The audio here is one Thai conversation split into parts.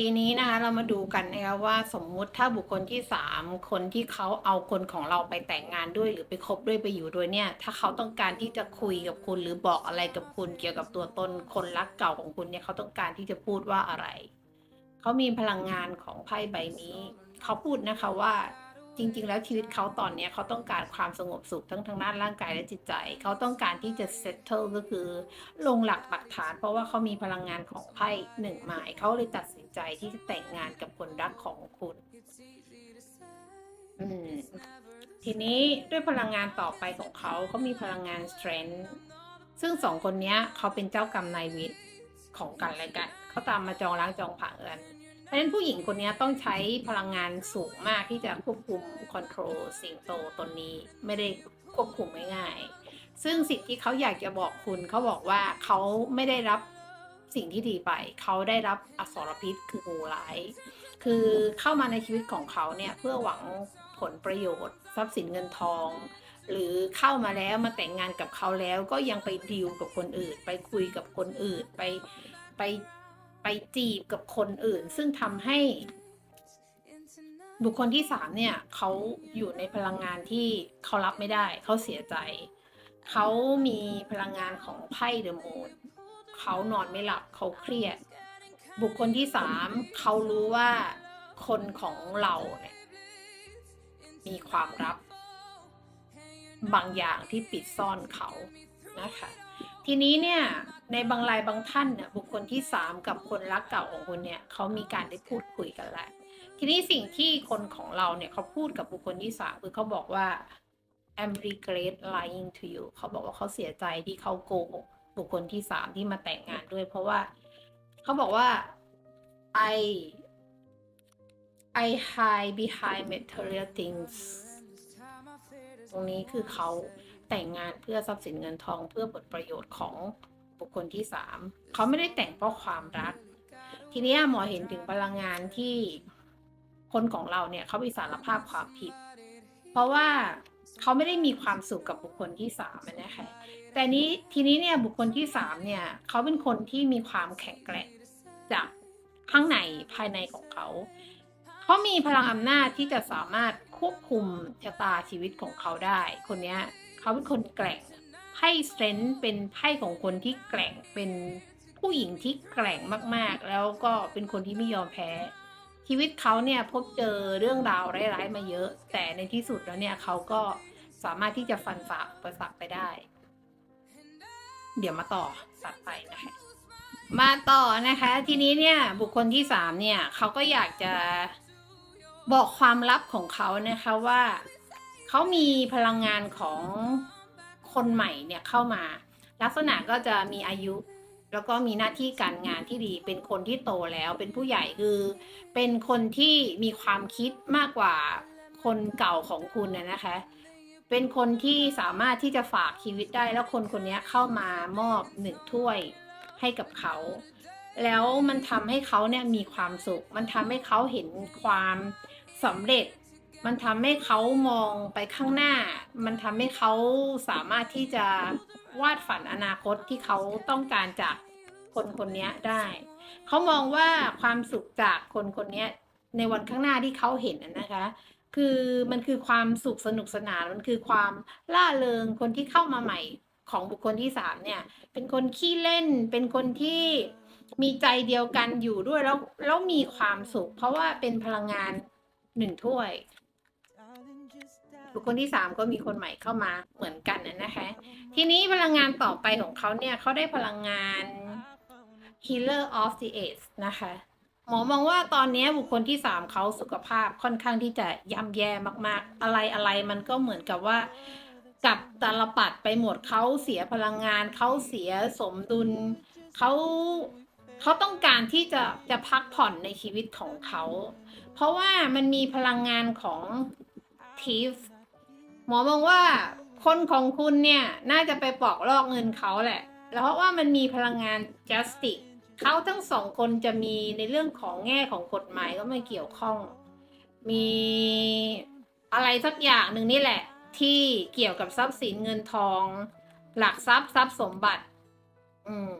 ทีนี้นะคะเรามาดูกันนะคะว่าสมมุติถ้าบุคคลที่สามคนที่เขาเอาคนของเราไปแต่งงานด้วยหรือไปคบด้วยไปอยู่ด้วยเนี่ย ถ้าเขาต้องการที่จะคุยกับคุณหรือบอกอะไรกับคุณเกี่ยวกับตัวตนคนรักเก่าของคุณเนี่ยเขาต้องการที่จะพูดว่าอะไร เขามีพลังงานของไพ่ใบนี้ เขาพูดนะคะว่า จริง ๆ แล้วชีวิตเขาตอนนี้เขาต้องการความสงบสุขทั้งทางด้านร่างกายและจิตใจ เขาต้องการที่จะ settle ก็คือ ลงหลักปักฐาน เพราะว่าเขามีพลังงานของไพ่หนึ่งหมายเขาเลยตัดสินใจที่จะแต่งงานกับคนรักของคุณทีนี้ด้วยพลังงานต่อไปของเขาเขามีพลังงาน strength ซึ่งสองคนนี้เขาเป็นเจ้ากรรมนายเวรของกันและกันเขาตามมาจองล้างจองผ่างกัน เพราะฉะนั้นผู้หญิงคนนี้ต้องใช้พลังงานสูงมากที่จะควบคุมคอนโทรลสิ่งโตตนนี้ไม่ได้ควบคุมง่ายๆซึ่งสิ่งที่เขาอยากจะบอกคุณเขาบอกว่าเขาไม่ได้รับสิ่งที่ดีไป เขาได้รับอสรพิษคืองูร้าย คือเข้ามาในชีวิตของเขาเนี่ยเพื่อหวังผลประโยชน์ ทรัพย์สินเงินทอง หรือเข้ามาแล้วมาแต่งงานกับเขาแล้วก็ยังไปดีลกับคนอื่น ไปคุยกับคนอื่นไปไป ไปจีบกับคนอื่น ซึ่งทำให้ บุคคลที่สามเนี่ยเขาอยู่ในพลังงานที่เขารับไม่ได้ เขาเสียใจ เขามีพลังงานของไพ่เดอะมูนเขานอนไม่หลับเขาเครียด บุคคลที่สามเขารู้ว่าคนของเราเนี่ยมีความลับบางอย่างที่ปิดซ่อนเขานะคะ ทีนี้เนี่ยในบางรายบางท่านเนี่ยบุคคลที่สามกับคนรักเก่าของคุณเนี่ยเขามีการได้พูดคุยกันแล้ว ทีนี้สิ่งที่คนของเราเนี่ยเขาพูดกับบุคคลที่สามคือเขาบอกว่า I'm regret lying to you เขาบอกว่าเขาเสียใจที่เขาโกหกบุคคลที่สามที่มาแต่งงานด้วย เพราะว่าเขาบอกว่า I I hide behind material things ตรงนี้คือเขา แต่งงานเพื่อทรัพย์สินเงินทองเพื่อผลประโยชน์ของบุคคลที่สามเขาไม่ได้แต่งเพราะความรัก ทีนี้หมอเห็นถึงพลังงานที่คนของเราเนี่ยเขาไปสารภาพความผิด เพราะว่าเขาไม่ได้มีความสุขกับบุคคลที่สามนะคะแต่นี้ทีนี้เนี่ยบุคคลที่สามเนี่ยเขาเป็นคนที่มีความแข็งแกร่งจากข้างในภายในของเขาเขามีพลังอำนาจที่จะสามารถควบคุมชะตาชีวิตของเขาได้ คนเนี้ย เขาเป็นคนแกร่งไพ่สเตรนท์เป็นไพ่ของคนที่แกร่งเป็นผู้หญิงที่แกร่งมากๆ แล้วก็เป็นคนที่ไม่ยอมแพ้ ชีวิตเขาเนี่ยพบเจอเรื่องราวร้ายๆมาเยอะ แต่ในที่สุดแล้วเนี่ยเขาก็สามารถที่จะฟันฝ่าอุปสรรคไปได้ เดี๋ยวมาต่อสัตว์ไปนะคะมาต่อนะคะ ทีนี้เนี่ยบุคคลที่สามเนี่ยเขาก็อยากจะบอกความลับของเขานะคะว่า เขามีพลังงานของคนใหม่เนี่ยเข้ามา ลักษณะก็จะมีอายุ แล้วก็มีหน้าที่การงานที่ดี เป็นคนที่โตแล้วเป็นผู้ใหญ่คือ เป็นคนที่มีความคิดมากกว่าคนเก่าของคุณนะนะคะ เป็นคนที่สามารถที่จะฝากชีวิตได้ แล้วคนคนนี้เข้ามามอบหนึ่งถ้วยให้กับเขา แล้วมันทำให้เขาเนี่ยมีความสุข มันทำให้เขาเห็นความสำเร็จ มันทำให้เขามองไปข้างหน้า มันทำให้เขาสามารถที่จะวาดฝันอนาคตที่เขาต้องการจากคนคนนี้ได้ เขามองว่าความสุขจากคนคนนี้ในวันข้างหน้าที่เขาเห็นน่ะนะคะ คือมันคือความสุขสนุกสนาน มันคือความล่าเริง คนที่เข้ามาใหม่ของบุคคลที่สามเนี่ย เป็นคนขี้เล่น เป็นคนที่มีใจเดียวกันอยู่ด้วยแล้วแล้วมีความสุข เพราะว่าเป็นพลังงานหนึ่งถ้วย บุคคลที่สามก็มีคนใหม่เข้ามาเหมือนกันนะนะคะ ทีนี้พลังงานต่อไปของเขาเนี่ยเขาได้พลังงาน healer of the age นะคะหมอมองว่าตอนนี้บุคคลที่สามเขาสุขภาพค่อนข้างที่จะย่ำแย่มากๆ อะไรอะไรมันก็เหมือนกับว่ากับตาลปัดไปหมดเขาเสียพลังงานเขาเสียสมดุลเขาเขาต้องการที่จะจะพักผ่อนในชีวิตของเขา เพราะว่ามันมีพลังงานของทีฟ หมอมองว่าคนของคุณเนี่ยน่าจะไปปอกลอกเงินเขาแหละ แล้วเพราะว่ามันมีพลังงาน justice เขาทั้งสองคนจะมีในเรื่องของแง่ของกฎหมายก็ไม่เกี่ยวข้อง มีอะไรสักอย่างหนึ่งนี่แหละ ที่เกี่ยวกับทรัพย์สินเงินทอง หลักทรัพย์ทรัพย์สมบัติ อืม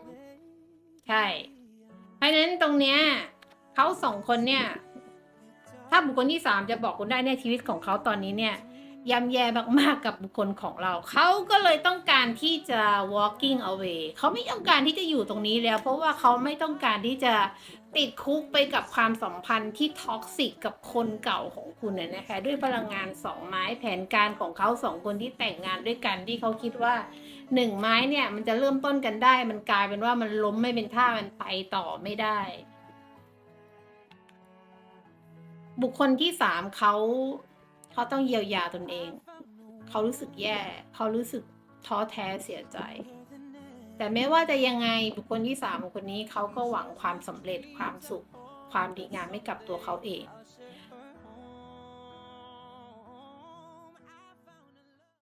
ใช่ เพราะฉะนั้นตรงเนี้ยเขาสองคนเนี่ย ถ้าบุคคลที่สามจะบอกคุณได้เนี่ยชีวิตของเขาตอนนี้เนี่ย ย่ำแย่มากๆกับบุคคลของเรา เขาก็เลยต้องการที่จะ walking away เขาไม่ต้องการที่จะอยู่ตรงนี้แล้ว เพราะว่าเขาไม่ต้องการที่จะติดคุกไปกับความสัมพันธ์ที่ท็อกซิกกับคนเก่าของคุณน่ะนะคะ ด้วยพลังงานสองไม้แผนการของเขาสองคนที่แต่งงานด้วยกันที่เขาคิดว่าหนึ่งไม้เนี่ยมันจะเริ่มต้นกันได้ มันกลายเป็นว่ามันล้มไม่เป็นท่ามันไปต่อไม่ได้ บุคคลที่สามเขา เขาต้องเยียวยาตนเอง เขารู้สึกแย่ เขารู้สึกท้อแท้เสียใจ แต่ไม่ว่าจะยังไงบุคคลที่สามคนนี้เขาก็หวังความสำเร็จความสุข ความดีงามให้กับตัวเขาเอง